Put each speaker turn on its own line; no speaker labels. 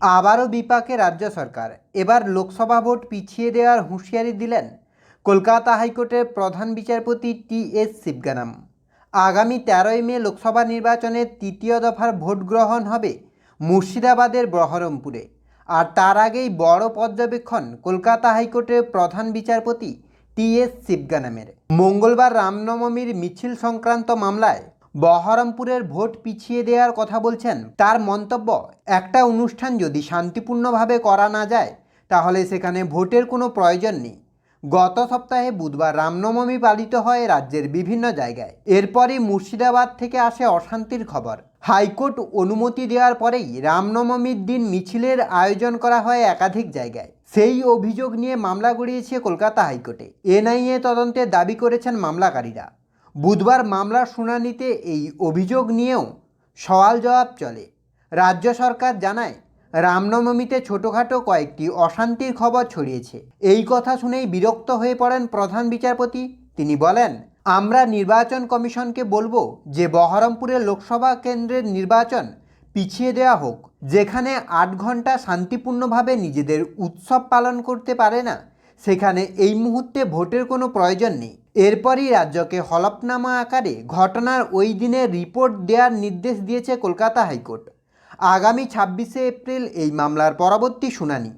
আবারও বিপাকে রাজ্য সরকার। এবার লোকসভা ভোট পিছিয়ে দেওয়ার হুঁশিয়ারি দিলেন কলকাতা হাইকোর্টের প্রধান বিচারপতি টি এস শিবগানাম। আগামী তেরোই মে লোকসভা নির্বাচনের তৃতীয় দফার ভোট গ্রহণ হবে মুর্শিদাবাদের বহরমপুরে। আর তার আগেই বড় পর্যবেক্ষণ কলকাতা হাইকোর্টের প্রধান বিচারপতি টি এস শিবগানামের। মঙ্গলবার রামনবমীর মিছিল সংক্রান্ত মামলায় বহরমপুরের ভোট পিছিয়ে দেওয়ার কথা বলছেন। তার মন্তব্য, একটা অনুষ্ঠান যদি শান্তিপূর্ণভাবে করা না যায়, তাহলে সেখানে ভোটের কোনো প্রয়োজন নেই। গত সপ্তাহে বুধবার রামনবমী পালিত হয় রাজ্যের বিভিন্ন জায়গায়। এরপরই মুর্শিদাবাদ থেকে আসে অশান্তির খবর। হাইকোর্ট অনুমতি দেওয়ার পরেই রামনবমীর দিন মিছিলের আয়োজন করা হয় একাধিক জায়গায়। সেই অভিযোগ নিয়ে মামলা গড়িয়েছে কলকাতা হাইকোর্টে। এনআইএ তদন্তের দাবি করেছেন মামলাকারীরা। বুধবার মামলার শুনানিতে এই অভিযোগ নিয়েও সওয়াল জবাব চলে। রাজ্য সরকার জানায়, রামনবমীতে ছোটোখাটো কয়েকটি অশান্তির খবর ছড়িয়েছে। এই কথা শুনেই বিরক্ত হয়ে পড়েন প্রধান বিচারপতি। তিনি বলেন, আমরা নির্বাচন কমিশনকে বলব যে বহরমপুরের লোকসভা কেন্দ্রের নির্বাচন পিছিয়ে দেওয়া হোক, যেখানে আট ঘণ্টা শান্তিপূর্ণভাবে নিজেদের উৎসব পালন করতে পারে না সেখানে এই মুহূর্তে ভোটের কোনো প্রয়োজন নেই। এরপরই রাজ্যকে হলফনামা আকারে ঘটনার ওই দিনের রিপোর্ট দেওয়ার নির্দেশ দিয়েছে কলকাতা হাইকোর্ট। আগামী ছাব্বিশে এপ্রিল এই মামলার পরবর্তী শুনানি।